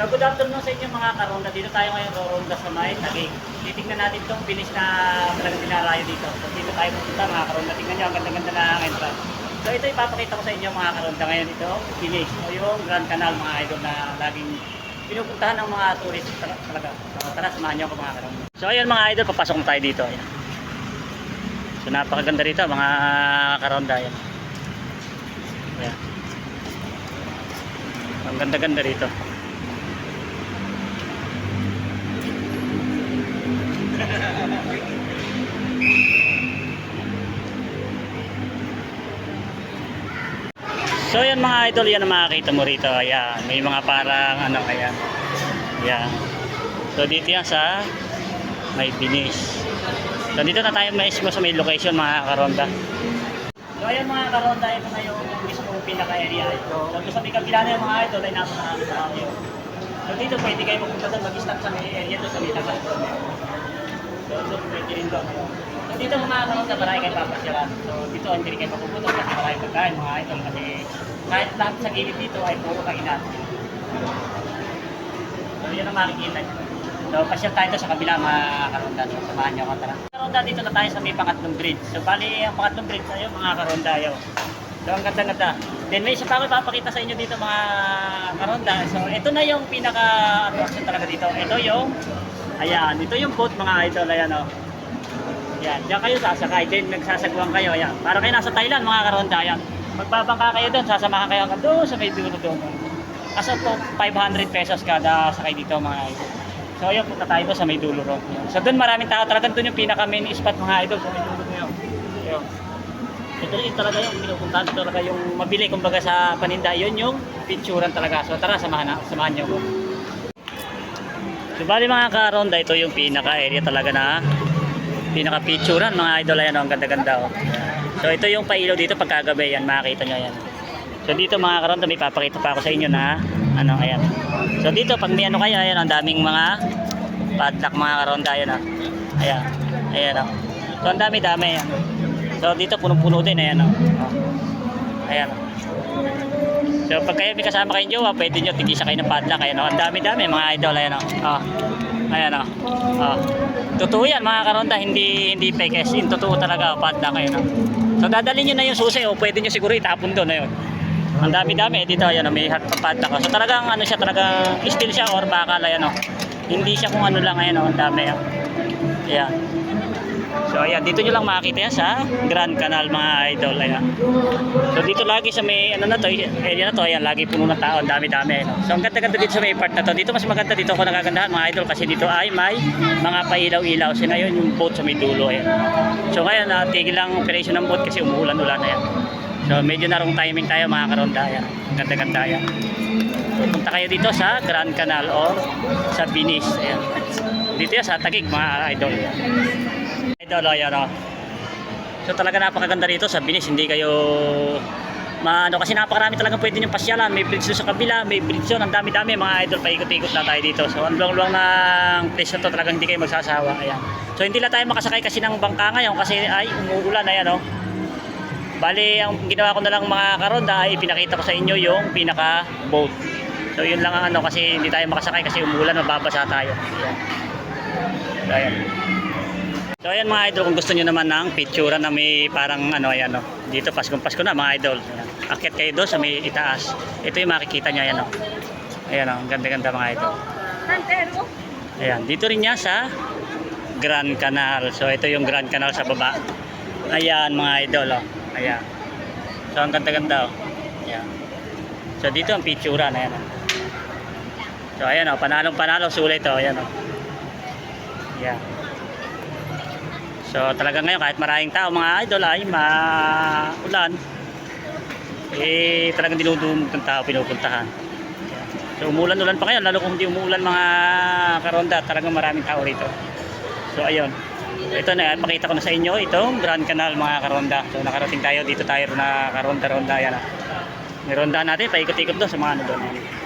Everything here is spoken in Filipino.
So good afternoon sa inyo mga karonda. Dito tayo ngayon roronda sa may Taguig. Titignan natin itong finish na talagang dinarayo dito. So dito tayo pupunta mga karonda. Tingnan nyo, ang ganda-ganda na ang entrance. So ito ipapakita ko sa inyo mga karonda ngayon ito. Finish. O yung Grand Canal mga idol na laging pinupuntahan ng mga tourist tal- talaga. So tara, samahan nyo ako mga karonda. So ayun mga idol, papasok na tayo dito. Ayan. So napakaganda rito mga karonda. Ayan. Ayan. Ang ganda-ganda rito. So yan mga idol, yan ang makikita mo rito. Ayan, may mga parang ano ayan. Ayan. So dito yan sa may finish. So dito na tayo mismo sa may location mga karonda. So ayan mga karonda, ito na yung mismo pinaka-area. So doon sa may kabila na yung mga idol ay napakarami sa kami. So dito pwede kayo magpunta doon, mag-stop sa may area doon sa may tagas. So doon pwede rin doon. So dito mga karonda, marami kayo papasyalan. So dito hindi rin kayo mapupunta kasi marami pagkain mga idol. Kasi kahit lahat sa gilid dito ay puro kainan. So yun ang makikita nyo. So pasyal tayo sa kabila mga karonda. So samahan nyo ako tara. Karonda dito na tayo sa may pangatlong bridge. So bali ang pangatlong bridge ayun mga karonda yun. So ang ganda-ganda. Then may isa pa ako ipapakita sa inyo dito mga karonda. So ito na yung pinaka attraction talaga dito. Ito yung ayan, ito yung boat mga idol. Ayan o. Oh. Yan, diyan kayo sasakay. Then nagsasagwang kayo. Ayan. Para kayo nasa Thailand mga karonda. Ayan. Magbabangka kayo doon, sasamahan kayo hanggang doon sa may dulo doon. Kaso to 500 pesos kada sakay dito mga idol. So ayun, punta tayo doon sa may dulo ron. Yun. So doon maraming tao. Talagang doon yung pinaka main spot mga idol sa may dulo na yun. Ayun. Ito rin talaga yung pinupuntahan ito talaga yung mabili kumbaga sa paninda. Yun yung picturean talaga. So tara, samahan, na, samahan niyo ko. So bali mga karonda, ito yung pinaka area talaga na pinaka picturean mga idol. Ayan, oh, ang ganda-ganda. Oh. So ito yung pailaw dito pagkagabi yan, makikita nyo yan. So dito mga karonda, may papakita pa ako sa inyo na ano, ayan. So dito pag may ano kayo, ayan, ang daming mga padlock mga karonda, ayan oh. Ayan, ayan oh. So ang dami-dami yan. So dito punong-puno din, ayan oh. Ayan. So pag kayo may kasama kayong jowa, pwede nyo tigisa kayo ng padlock, ayan oh. Ang dami-dami mga idol, ayan oh. oh. Ayan oh. Totoo yan mga karonda, hindi hindi fake as in totoo talaga padlock ayan oh. So dadalhin nyo na yung susi o pwede nyo siguro itapon doon ayun. Ang dami-dami dito ayan may hard papadlock. oh. So talagang ano siya talagang steel siya or bakal ayan oh. Hindi siya kung ano lang ayan oh, dami oh. Ayan. So ayan, dito nyo lang makikita yan sa Grand Canal mga idol ayan. So dito lagi sa may ano na to, area na to, ayan lagi puno ng tao, dami-dami ayan. oh. So ang ganda-ganda dito sa may part na to. Dito mas maganda dito ako nagagandahan mga idol kasi dito ay may mga pailaw-ilaw. Sina yun yung boat sa may dulo ayan. So ngayon, uh, tigil lang ang operation ng boat kasi umuulan-ulan na yan. So medyo narong timing tayo mga karonda. Ayan. Ganda-ganda yan. Punta kayo dito sa Grand Canal or sa Binis. Ayan. Dito yan sa Tagig mga idol. Idol, ayan o. So talaga napakaganda rito sa Binis. Hindi kayo maano kasi napakarami talaga pwede nyo pasyalan may bridge sa kabila may bridge doon ang dami-dami mga idol paikot-ikot na tayo dito so ang luwang-luwang ng place na to talagang hindi kayo magsasawa ayan so hindi lang tayo makasakay kasi ng bangka ngayon kasi ay umuulan ayan oh Bali, ang ginawa ko na lang mga karonda ay pinakita ko sa inyo yung pinaka boat. So yun lang ang ano kasi hindi tayo makasakay kasi umulan mababasa tayo. Ayan. So ayan. So ayan mga idol kung gusto niyo naman ng picture na may parang ano ayan oh. Dito Paskong Pasko na mga idol. Ayan. Akyat kayo doon sa may itaas. Ito yung makikita niyo ayan oh. Ayan oh, ganda-ganda mga idol. Ayan, dito rin niya sa Grand Canal. So ito yung Grand Canal sa baba. Ayan mga idol oh. Ayan. So ang ganda-ganda oh. Ayan. So dito ang picturean ayan oh. So ayan oh, panalong panalo sulit oh. Ayan oh. Ayan. So talaga ngayon kahit maraming tao mga idol ay maulan eh talagang dinudumog ng tao pinupuntahan. So umulan-ulan pa ngayon lalo kung hindi umuulan mga karonda talagang maraming tao rito. So ayun. Ito na, pakita ko na sa inyo itong Grand Canal mga karonda. So nakarating tayo dito tayo na karonda-ronda yan. ah. Nironda natin, paikot-ikot doon sa mga ano doon.